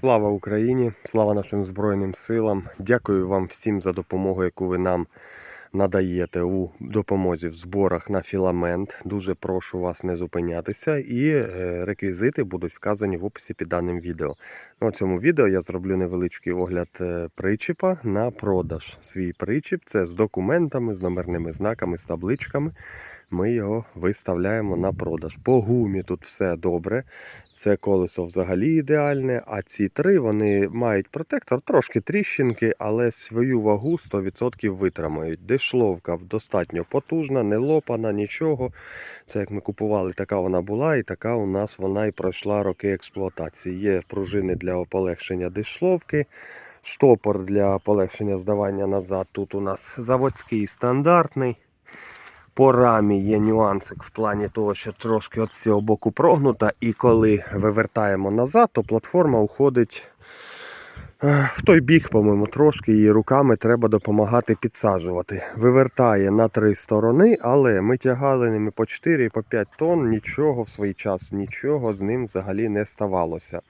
Слава Україні! Слава нашим Збройним силам! Дякую вам всім за допомогу, яку ви нам надаєте у допомозі в зборах на філамент. Дуже прошу вас не зупинятися. І е, реквізити будуть вказані в описі під даним відео. Ну, у цьому відео я зроблю невеличкий огляд е, причіпа на продаж. Свій причіп це з документами, з номерними знаками, з табличками. Ми його виставляємо на продаж. По гумі тут все добре. Це колесо взагалі ідеальне, а ці три вони мають протектор, трошки тріщинки, але свою вагу 100% витримають. Дешловка достатньо потужна, не лопана, нічого. Це як ми купували, така вона була, і така у нас вона і пройшла роки експлуатації. Є пружини для полегшення дешловки, штопор для полегшення здавання назад. Тут у нас заводський стандартний. По рамі є нюансик в плані того, що трошки от з цього боку прогнута, і коли вивертаємо назад, то платформа уходить е, в той бік, по-моєму, трошки її руками треба допомагати підсаджувати. Вивертає на три сторони, але ми тягали ними по 4 і по 5 тонн, нічого в свій час, нічого з ним взагалі не ставалося.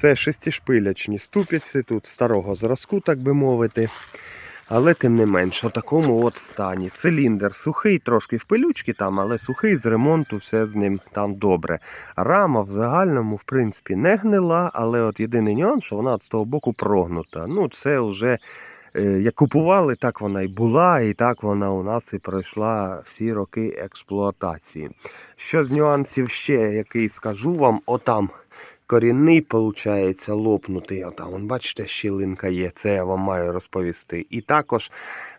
Це шестишпилячні ступиці, тут старого зразку, так би мовити. Але тим не менш, у такому от стані. Циліндр сухий, трошки в пилючки там, але сухий з ремонту, все з ним там добре. Рама в загальному, в принципі, не гнила, але от єдиний нюанс, що вона з того боку прогнута. Ну, це вже е, як купували, так вона і була, і так вона у нас і пройшла всі роки експлуатації. Що з нюансів ще, який скажу вам, отам. Корінний, виходить, лопнутий. Отам, вон, бачите, щілинка є, це я вам маю розповісти. І також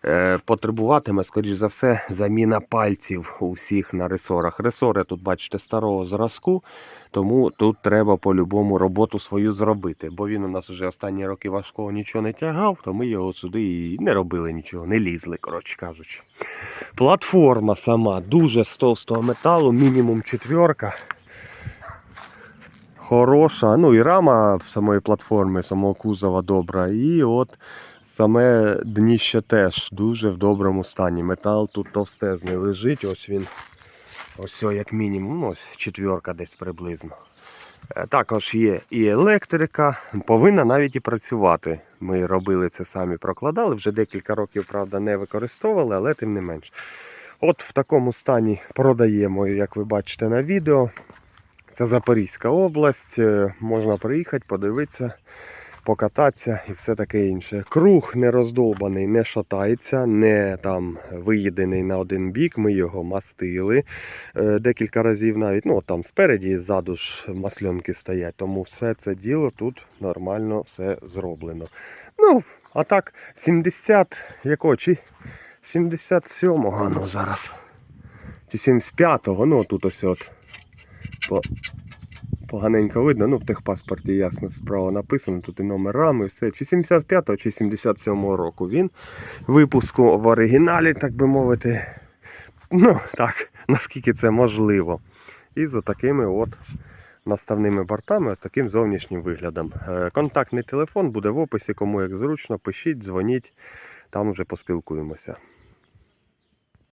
е, потребуватиме, скоріш за все, заміна пальців у всіх на ресорах. Ресори тут, бачите, старого зразку, тому тут треба по-любому роботу свою зробити. Бо він у нас вже останні роки важкого нічого не тягав, то ми його сюди і не робили нічого, не лізли, коротше кажучи. Платформа сама дуже з товстого металу, мінімум четверка хороша. Ну і рама самої платформи, самого кузова добра. І от саме дніще теж дуже в доброму стані. Метал тут товстезний лежить. Ось він. Ось як мінімум, ну, ось четверка десь приблизно. Е, Також є і електрика, повинна навіть і працювати. Ми робили це самі, прокладали. Вже декілька років, правда, не використовували, але тим не менш. От в такому стані продаємо, як ви бачите на відео. Це Запорізька область. е, Можна приїхати, подивитися, покататися і все таке інше. Круг не роздолбаний, не шатається, не там виїдений на один бік. Ми його мастили е, декілька разів навіть. Ну там спереді і ззаду ж масльонки стоять. Тому все це діло тут нормально все зроблено. Ну, а так, 70 якого? Чи 77-го, ну зараз. Чи 75-го, ну тут ось от. По- Поганенько видно, ну в техпаспорті ясно справа написано, тут і номер рами, все. Чи 75-го, чи 77-го року він випуску в оригіналі, так би мовити. Ну, так, наскільки це можливо. І за такими от наставними бортами, ось таким зовнішнім виглядом. Е, Контактний телефон буде в описі, кому як зручно, пишіть, дзвоніть, там вже поспілкуємося.